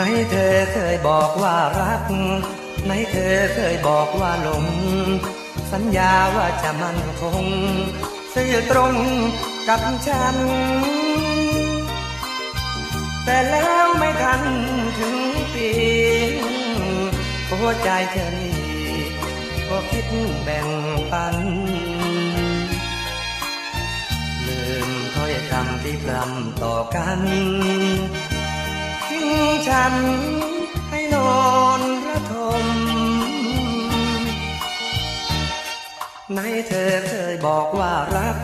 ไหนเธอเคยบอกว่ารัก ไหนเธอเคยบอกว่าหลง สัญญาว่าจะมั่นคง ซื่อตรงกับฉัน แต่แล้วไม่ทันถึงปีหัวใจเธอนี่ก็คิดแบ่งปัน ลืมถ้อยคำที่พรำต่อกัน นให้นอนระทมไหนเธอเคยบอกว่ารัก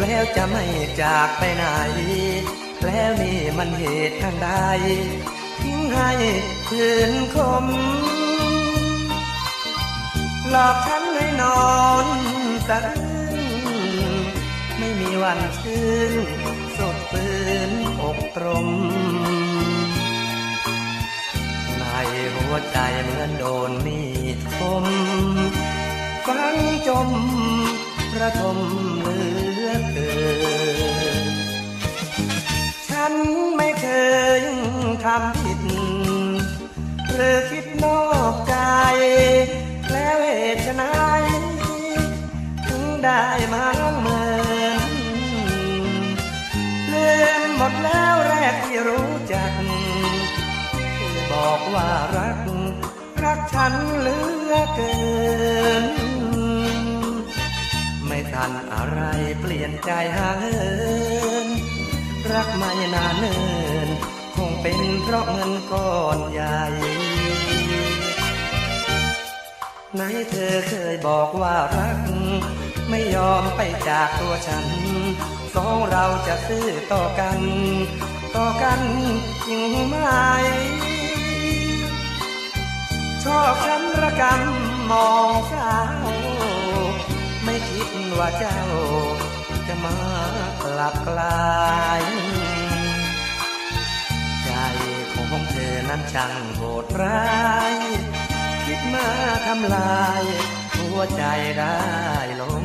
แล้วจะไม่จากไปไหน แล้วนี่มันเหตุทางใดทิ้งให้คืนคม หลอกฉันให้นอนสะอื้นไม่มีวันชื่น เหมือนโดนมีดคมฟังจมระทมเหลือเกินฉันไม่เคยทำผิดหรือคิดนอกใจ แล้วเหตุไฉนถึงได้มาเหมือนลืมหมดแล้วแรกที่รู้จัก บอกว่ารัก รักฉันเหลือเกิน ไม่ทันอะไรเปลี่ยนใจหางเินรักไม่นานเนิน คงเป็นเพราะเงินก้อนใหญ่ไหนเธอเคยบอกว่ารัก ไม่ยอมไปจากตัวฉัน สองเราจะซื้อต่อกัน ต่อกันจริงไหม อบฉันระกำมองสาว ไม่คิดว่าเจ้า จะมากลับกลาย ใจของเธอนั้นช่างโหดร้าย คิดมาทำลาย หัวใจได้ลง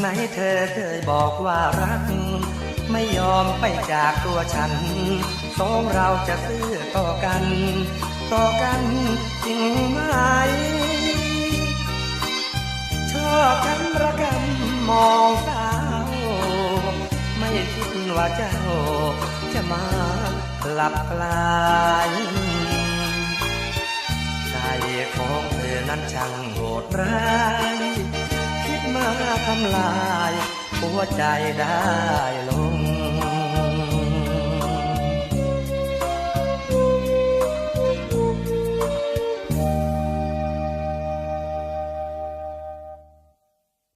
ไหนเธอเคยบอกว่ารัก ไม่ยอมไปจากตัวฉัน สองเราจะซื้อต่อกัน ต่อกันจริงไหม ชอบฉันระกำมองสาว ไม่คิดว่าเจ้า จะมาหลับกลายใจของเธอนั้นช่างโหดร้าย ทำลายหัวใจได้ลง